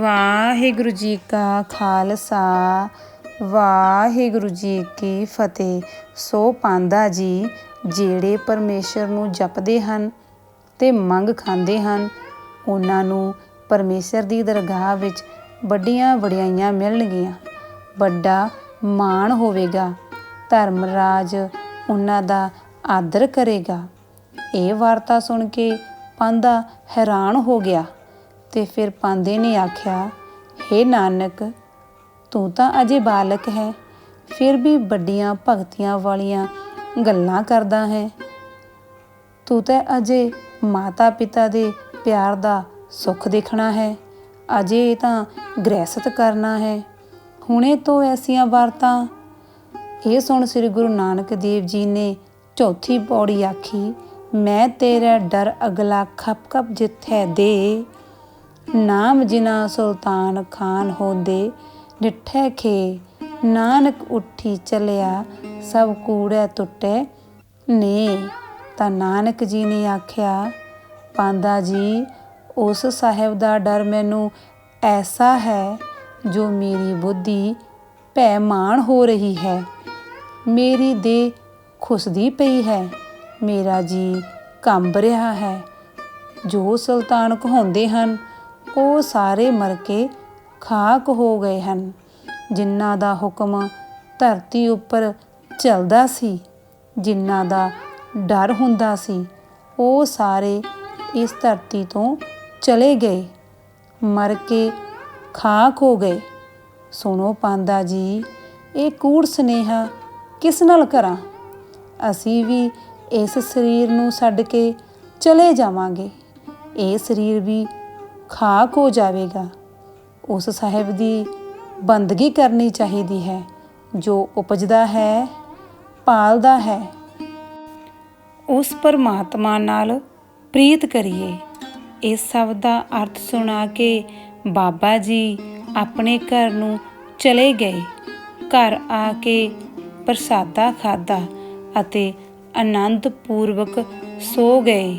ਵਾਹਿਗੁਰੂ ਜੀ ਕਾ ਖਾਲਸਾ, ਵਾਹਿਗੁਰੂ ਜੀ ਕੀ ਫਤਿਹ। ਸੋ ਪਾਂਦਾ ਜੀ, ਜਿਹੜੇ ਪਰਮੇਸ਼ਰ ਨੂੰ ਜਪਦੇ ਹਨ ਤੇ ਮੰਗ ਖਾਂਦੇ ਹਨ, ਉਹਨਾਂ ਨੂੰ ਪਰਮੇਸ਼ਰ ਦੀ ਦਰਗਾਹ ਵਿੱਚ ਵੱਡੀਆਂ ਵਡਿਆਈਆਂ ਮਿਲਣਗੀਆਂ। ਵੱਡਾ ਮਾਣ ਹੋਵੇਗਾ ਧਰਮ ਰਾਜ ਉਹਨਾਂ ਦਾ ਆਦਰ ਕਰੇਗਾ। ਇਹ ਵਾਰਤਾ ਸੁਣ ਕੇ ਪਾਂਦਾ ਹੈਰਾਨ ਹੋ ਗਿਆ। ਤੇ ਫਿਰ ਪਾਂਦੇ ਨੇ ਆਖਿਆ हे ਨਾਨਕ, ਤੂੰ ਤਾਂ ਅਜੇ ਬਾਲਕ ਹੈ, ਫਿਰ ਵੀ ਵੱਡੀਆਂ ਭਗਤੀਆਂ ਵਾਲੀਆਂ ਗੱਲਾਂ ਕਰਦਾ ਹੈ। ਤੂੰ ਤਾਂ ਅਜੇ ਮਾਤਾ ਪਿਤਾ ਦੇ ਪਿਆਰ ਦਾ ਸੁੱਖ ਦੇਖਣਾ ਹੈ, ਅਜੇ ਤਾਂ ਗ੍ਰਹਿਸਤ ਕਰਨਾ ਹੈ। ਹੁਣੇ ਤੋਂ ਐਸੀਆਂ ਵਾਰਤਾਂ। ਇਹ ਸੁਣ ਸ੍ਰੀ ਗੁਰੂ ਨਾਨਕ ਦੇਵ ਜੀ ਨੇ ਚੌਥੀ ਪੌੜੀ ਆਖੀ, ਮੈਂ ਤੇਰਾ ਡਰ ਅਗਲਾ ਖਪ ਖਪ ਜਿੱਥੈ ਦੇ ਨਾਮ ਜਿਨਾ ਸੁਲਤਾਨ ਖਾਨ ਹੋਂਦੇ, ਡਿਠੈ ਖੇ, ਨਾਨਕ ਉੱਠੀ ਚਲਿਆ, ਸਭ ਕੂੜੇ ਟੁੱਟੇ ਨੇ। ਤਾਂ ਨਾਨਕ ਜੀ ਨੇ ਆਖਿਆ, ਪਾਂਦਾ ਜੀ, ਉਸ ਸਾਹਿਬ ਦਾ ਡਰ ਮੈਨੂੰ ਐਸਾ ਹੈ, ਜੋ ਮੇਰੀ ਬੁੱਧੀ ਭੈਮਾਨ ਹੋ ਰਹੀ ਹੈ। ਮੇਰੀ ਦੇ ਖੁਸਦੀ ਪਈ ਹੈ, ਮੇਰਾ ਜੀ ਕੰਬ ਰਿਹਾ ਹੈ। ਜੋ ਸੁਲਤਾਨ ਕਹਾਉਂਦੇ ਹਨ ਉਹ ਸਾਰੇ ਮਰ ਕੇ ਖਾਕ ਹੋ ਗਏ ਹਨ। ਜਿਨ੍ਹਾਂ ਦਾ ਹੁਕਮ ਧਰਤੀ ਉੱਪਰ ਚੱਲਦਾ ਸੀ, ਜਿਨ੍ਹਾਂ ਦਾ ਡਰ ਹੁੰਦਾ ਸੀ, ਉਹ ਸਾਰੇ ਇਸ ਧਰਤੀ ਤੋਂ ਚਲੇ ਗਏ, ਮਰ ਕੇ ਖਾਕ ਹੋ ਗਏ। ਸੁਣੋ ਪਾਂਦਾ ਜੀ, ਇਹ ਕੂੜ ਸਨੇਹਾ ਕਿਸ ਨਾਲ ਕਰਾਂ? ਅਸੀਂ ਵੀ ਇਸ ਸਰੀਰ ਨੂੰ ਛੱਡ ਕੇ ਚਲੇ ਜਾਵਾਂਗੇ। ਇਹ ਸਰੀਰ ਵੀ ਖਾਕ ਹੋ ਜਾਵੇਗਾ। ਉਸ ਸਾਹਿਬ ਦੀ ਬੰਦਗੀ ਕਰਨੀ ਚਾਹੀਦੀ ਹੈ, ਜੋ ਉਪਜਦਾ ਹੈ, ਪਾਲਦਾ ਹੈ। ਉਸ ਪਰਮਾਤਮਾ ਨਾਲ ਪ੍ਰੀਤ ਕਰੀਏ। ਇਸ ਸ਼ਬਦ ਦਾ ਅਰਥ ਸੁਣਾ ਕੇ ਬਾਬਾ ਜੀ ਆਪਣੇ ਘਰ ਨੂੰ ਚਲੇ ਗਏ। ਘਰ ਆ ਕੇ ਪ੍ਰਸਾਦਾ ਖਾਦਾ ਅਤੇ ਆਨੰਦ ਪੂਰਵਕ ਸੋ ਗਏ।